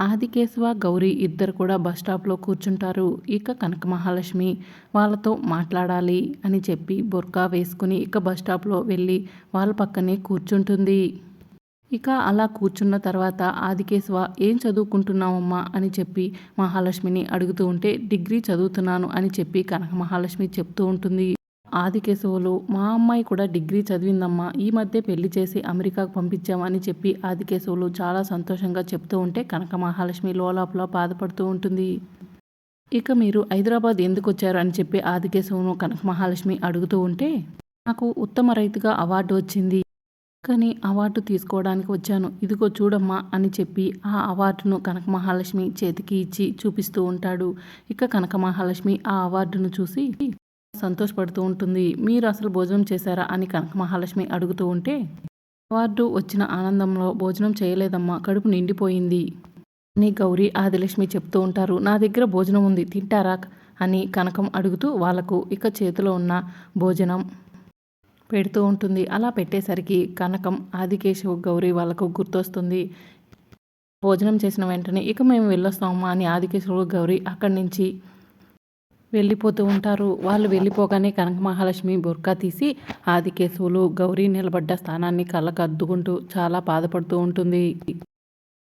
ఆదికేశవ గౌరీ ఇద్దరు కూడా బస్ స్టాప్లో కూర్చుంటారు. ఇక కనక మహాలక్ష్మి వాళ్ళతో మాట్లాడాలి అని చెప్పి బొర్కా వేసుకుని ఇక బస్ స్టాప్లో వెళ్ళి వాళ్ళ పక్కనే కూర్చుంటుంది. ఇక అలా కూర్చున్న తర్వాత ఆదికేశవ ఏం చదువుకుంటున్నావమ్మా? అని చెప్పి మహాలక్ష్మిని అడుగుతూ ఉంటే డిగ్రీ చదువుతున్నాను అని చెప్పి కనక మహాలక్ష్మి చెప్తూ ఉంటుంది. ఆదికేశవులు మా అమ్మాయి కూడా డిగ్రీ చదివిందమ్మా ఈ మధ్య పెళ్ళి చేసి అమెరికాకు పంపించామని చెప్పి ఆదికేశవులు చాలా సంతోషంగా చెప్తూ ఉంటే కనక మహాలక్ష్మి లోలాపలో బాధపడుతూ ఉంటుంది. ఇక మీరు హైదరాబాద్ ఎందుకు వచ్చారు అని చెప్పి ఆదికేశవును కనక మహాలక్ష్మి అడుగుతూ ఉంటే నాకు ఉత్తమ రైతుగా అవార్డు వచ్చింది. కానీ అవార్డు తీసుకోవడానికి వచ్చాను ఇదిగో చూడమ్మా అని చెప్పి ఆ అవార్డును కనక మహాలక్ష్మి చేతికి ఇచ్చి చూపిస్తూ ఉంటాడు. ఇక కనక మహాలక్ష్మి ఆ అవార్డును చూసి సంతోషపడుతూ ఉంటుంది. మీరు అసలు భోజనం చేశారా అని కనక మహాలక్ష్మి అడుగుతూ ఉంటే వార్డు వచ్చిన ఆనందంలో భోజనం చేయలేదమ్మా కడుపు నిండిపోయింది అని గౌరీ ఆదిలక్ష్మి చెప్తూ ఉంటారు. నా దగ్గర భోజనం ఉంది తింటారా అని కనకం అడుగుతూ వాళ్ళకు ఇక చేతిలో ఉన్న భోజనం పెడుతూ ఉంటుంది. అలా పెట్టేసరికి కనకం ఆదికేశవ్ గౌరీ వాళ్ళకు గుర్తొస్తుంది. భోజనం చేసిన వెంటనే ఇక మేము వెళ్ళొస్తామమ్మా అని ఆదికేశవుడు గౌరీ అక్కడి నుంచి వెళ్ళిపోతూ ఉంటారు. వాళ్ళు వెళ్ళిపోగానే కనక మహాలక్ష్మి బుర్కా తీసి ఆదికేశవులు గౌరీ నిలబడ్డ స్థానాన్ని కళ్ళకు అద్దుకుంటూ చాలా బాధపడుతూ ఉంటుంది.